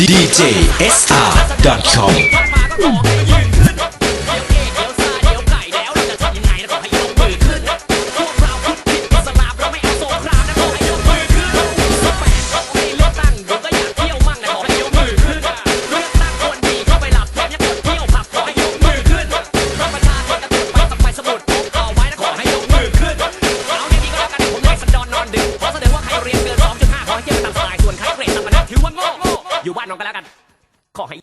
ธิ อยู่บ้านน้องก็แล้วกัน ขอให้